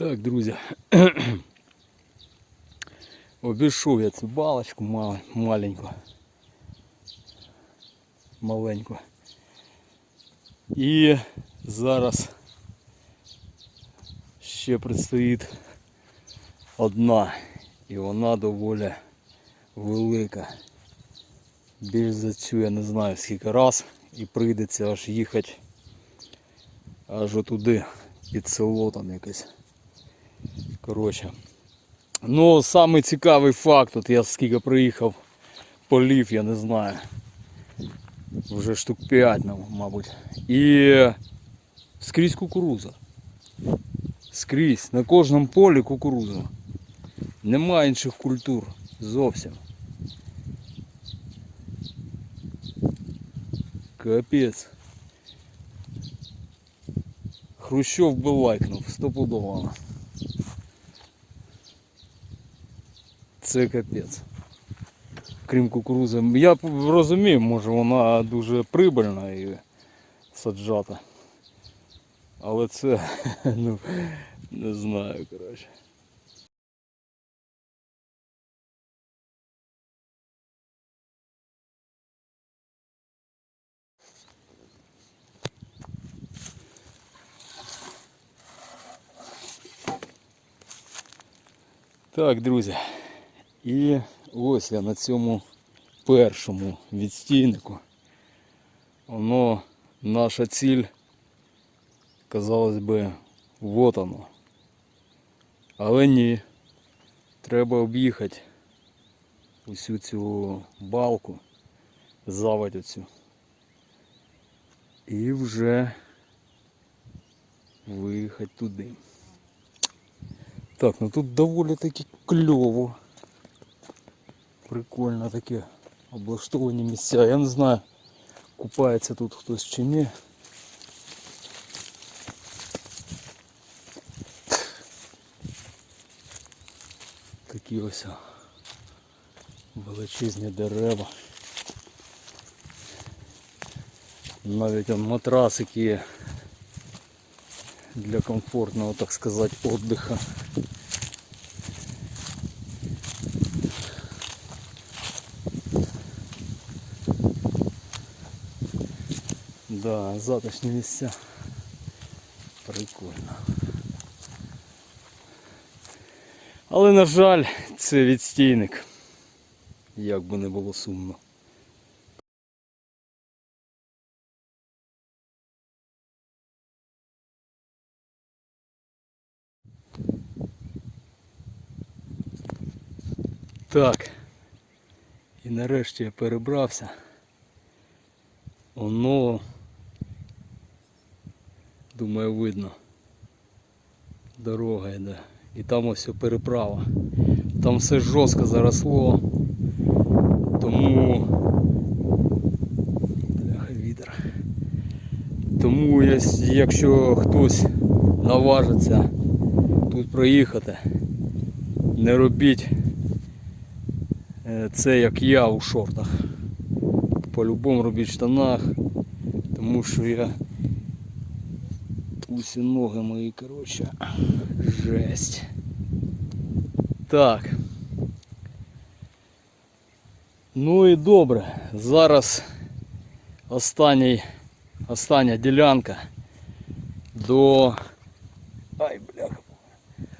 Так, друзі. Обійшов я цю балочку мал- маленьку. Маленьку. І зараз ще предстоїть одна. І вона доволі велика. Більш за цю я не знаю скільки раз і прийдеться аж їхати аж отуди, під село там якесь. Коротше. Ну, самий цікавий факт, от я скільки приїхав полів, я не знаю. Вже штук 5, мабуть. І скрізь кукуруза. Скрізь. На кожному полі кукуруза. Нема інших культур зовсім. Капець. Хрущов би лайкнув, стопудово. Це капець. Крім кукурузи. Я п- розумію, може вона дуже прибильна і саджата. Але це, ну, не знаю, коротше. Так, друзі. І ось я на цьому першому відстійнику. Воно наша ціль, казалось би, вот оно. Але ні. Треба об'їхати усю цю балку, заводь оцю. І вже виїхати туди. Так, ну тут доволі таки кльово. Прикольно таке облаштовані місця. Я не знаю, купається тут хтось чи ні. Такі ось величезні дерева. Навіть он матрасики для комфортного, так сказати, отдыха. Да, затишні місця. Прикольно. Але, на жаль, це відстійник. Як би не було сумно. Так. І нарешті я перебрався. Воно, думаю, видно. Дорога йде. І там ось переправа. Там все жорстко заросло. Тому. Бляха, вітер. Тому якщо хтось наважиться тут проїхати, не робіть е, це як я у шортах. По-любому робіть в штанах, тому що я усі ноги мої, коротше, жесть. Так. Ну і добре. Зараз останній, остання ділянка до... Ай, бляха.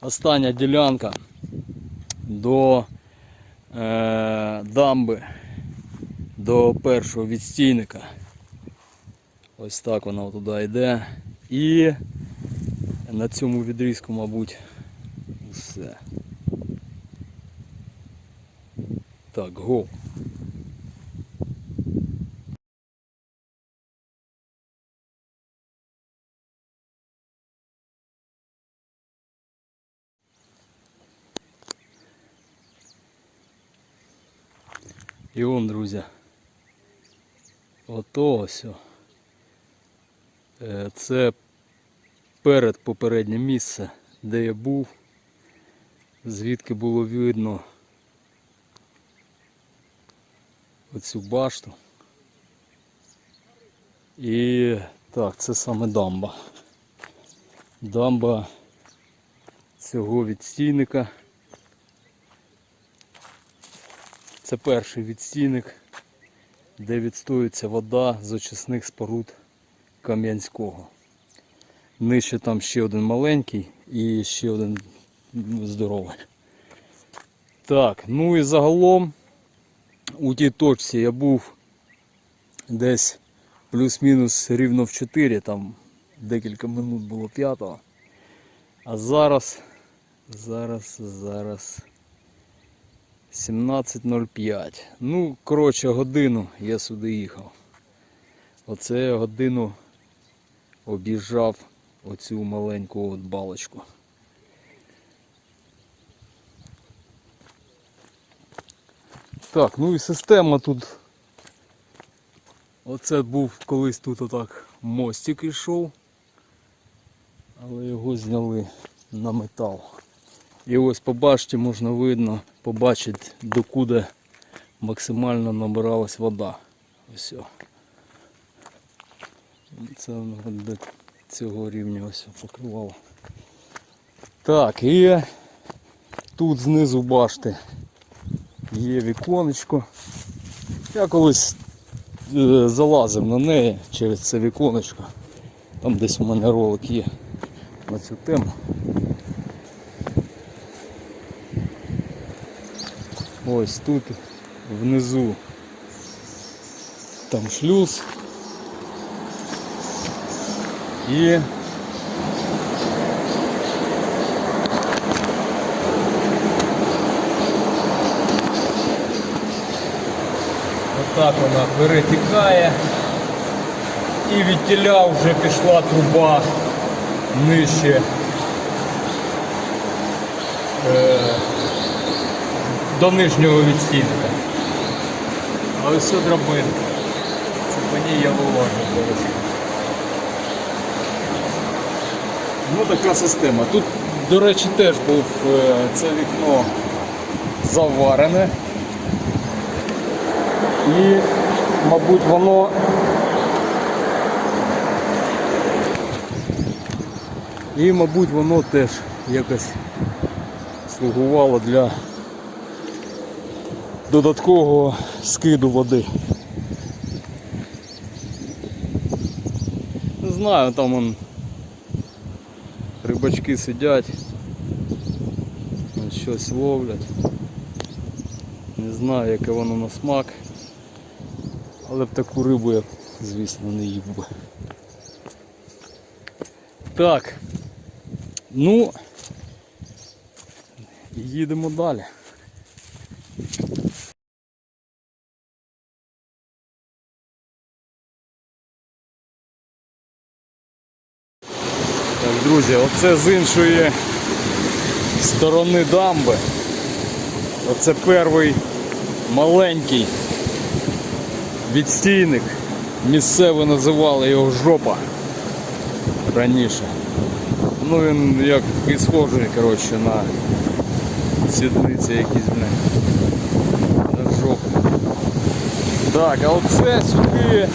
Остання ділянка до е, дамби до першого відстійника. Ось так вона туди йде. І на цьому відрізку, мабуть, все. Так, го. І он, друзі. Ото ось. Е, Це перед попереднє місце, де я був, звідки було видно оцю башту. І так, це саме дамба. Дамба цього відстійника. Це перший відстійник, де відстоюється вода з очисних споруд Кам'янського. Нижче там ще один маленький і ще один здоровий. Так, ну і загалом у тій точці я був десь плюс-мінус рівно в 4, там декілька минут було п'ятого. А зараз, зараз, зараз 17.05. Ну, коротше, годину я сюди їхав. Оце годину об'їжджав оцю маленьку от балочку. Так, ну і система тут. Оце був колись тут отак мостик йшов, але його зняли на метал. І ось по башті можна видно, побачити докуди максимально набиралась вода. Ось. Це до цього рівня ось покривало. Так, і тут знизу башти є віконечко. Я колись е, залазив на неї через це віконечко. Там десь у мене ролик є на цю тему. Ось тут внизу там шлюз. І отак вона перетікає. І від тіля вже пішла труба нижче. Е, до нижнього відстійника. А ось це драбинка. Це по ній я виважу зараз. Ну така система. Тут, до речі, теж був е, це вікно заварене. І, мабуть, воно і, мабуть, воно теж якось слугувало для додаткового скиду води. Не знаю, там он рибачки сидять, щось ловлять. Не знаю, яке воно на смак. Але б таку рибу я, звісно, не їв би. Так. Ну, їдемо далі. Так, друзі, оце з іншої сторони дамби. Оце перший маленький відстійник. Місцеві називали його жопа раніше. Ну він як і схожий коротше, на сідниці якісь. На жопу. Так, а оце сюди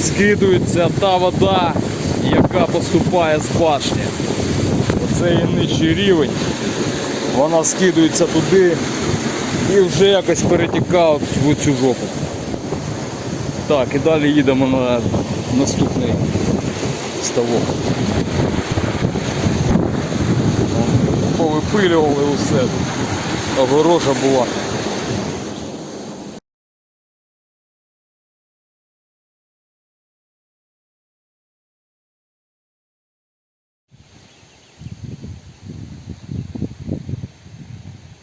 скидується та вода, яка поступає з башні. Оце є нижчий рівень. Вона скидується туди і вже якось перетікає в цю жопу. Так, і далі їдемо на наступний ставок. Повипилювали усе. Огорожа була.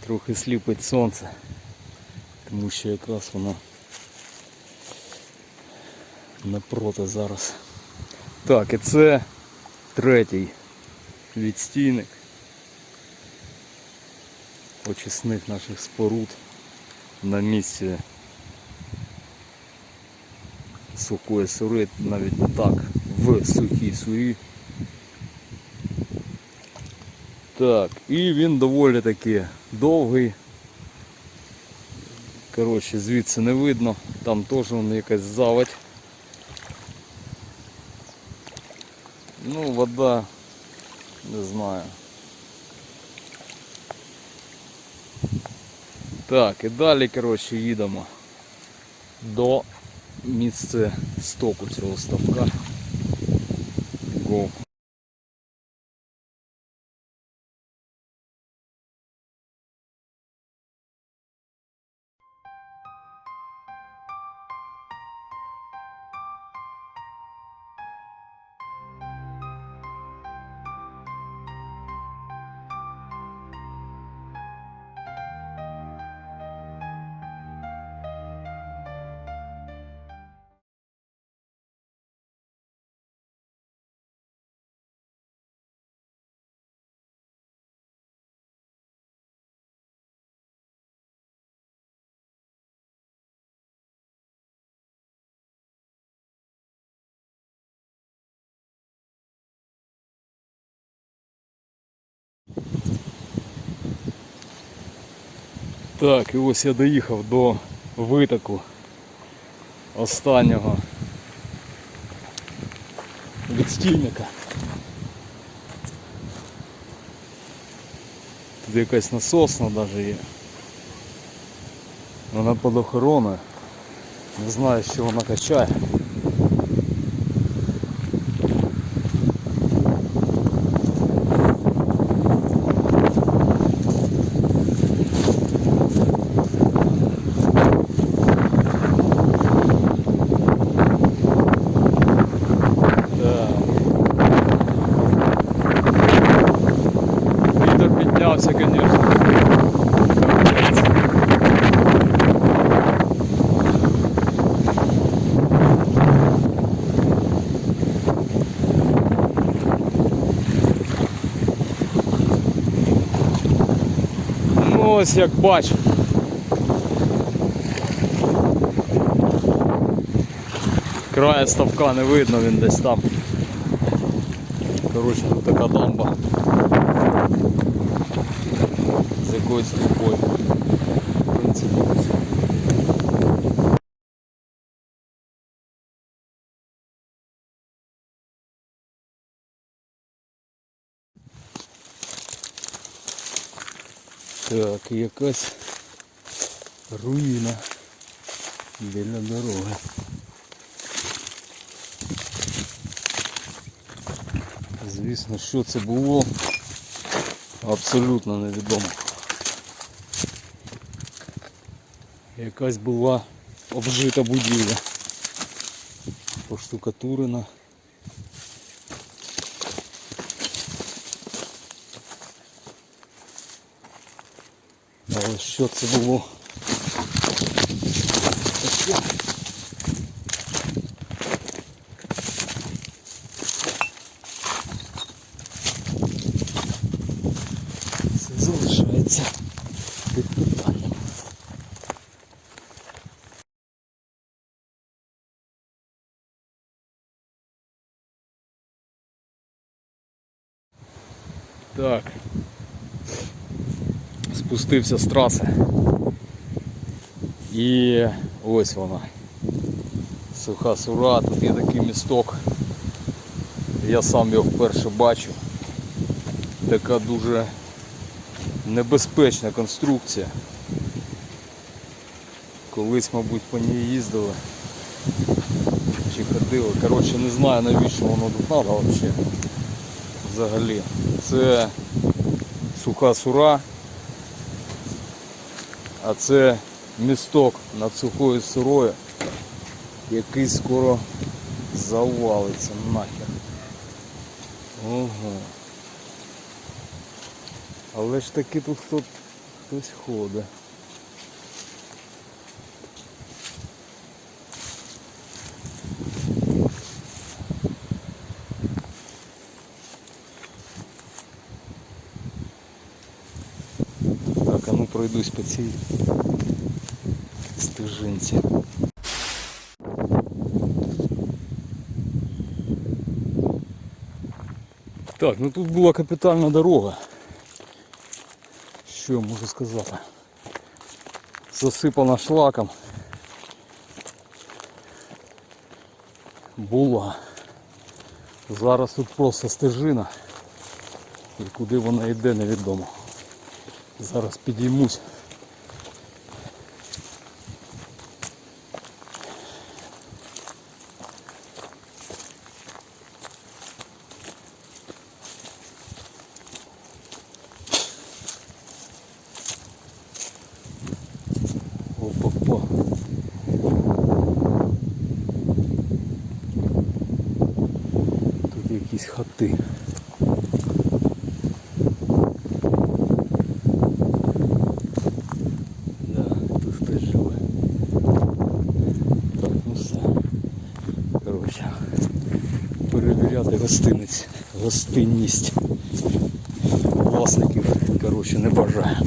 Трохи сліпить сонце, тому що якраз воно напроти зараз. Так, і це третій відстійник очисних наших споруд на місці сухої сури, навіть так, в сухій сурі. Так, і він доволі таки довгий. Коротше, звідси не видно, там теж вон якась заводь. Ну, вода, не знаю. Так, і далі, коротше, їдемо до місця стоку цього ставка. Go. Так, і ось я доїхав до витоку останнього відстільника. Тут якась насосна навіть є. Вона під охороною. Не знаю, що вона качає. Так. Вітер піднявся, звісно. Ну ось як бачу. Края ставка не видно, він десь там. Коротше, тут така дамба. З якоюсь трубою. В принципі, все. Так, якась руїна біля дороги. Звісно, що це було, абсолютно невідомо. Якась була обжита будівля. Поштукатурена. Але що це було? Це залишається під питанням. Так. Спустився з траси. І ось вона. Суха сура, тут є такий місток. Я сам його вперше бачу. Така дуже небезпечна конструкція. Колись, мабуть, по ній їздили. Чи ходили. Коротше, не знаю навіщо воно тут треба взагалі. Взагалі. Це суха сура. А це місток над сухою сирою, який скоро завалиться нахер. Ого. Але ж таки тут хто, хтось ходить. Пройдусь по цій стежинці. Так, ну тут була капітальна дорога. Що я можу сказати? Засипана шлаком. Була. Зараз тут просто стежина. І куди вона йде, невідомо. Зараз підіймусь якісь хати. Да, тут хтось живе. Так, ну все. Коротше, перевіряти гостиниць, гостинність власників, коротше, не бажаю.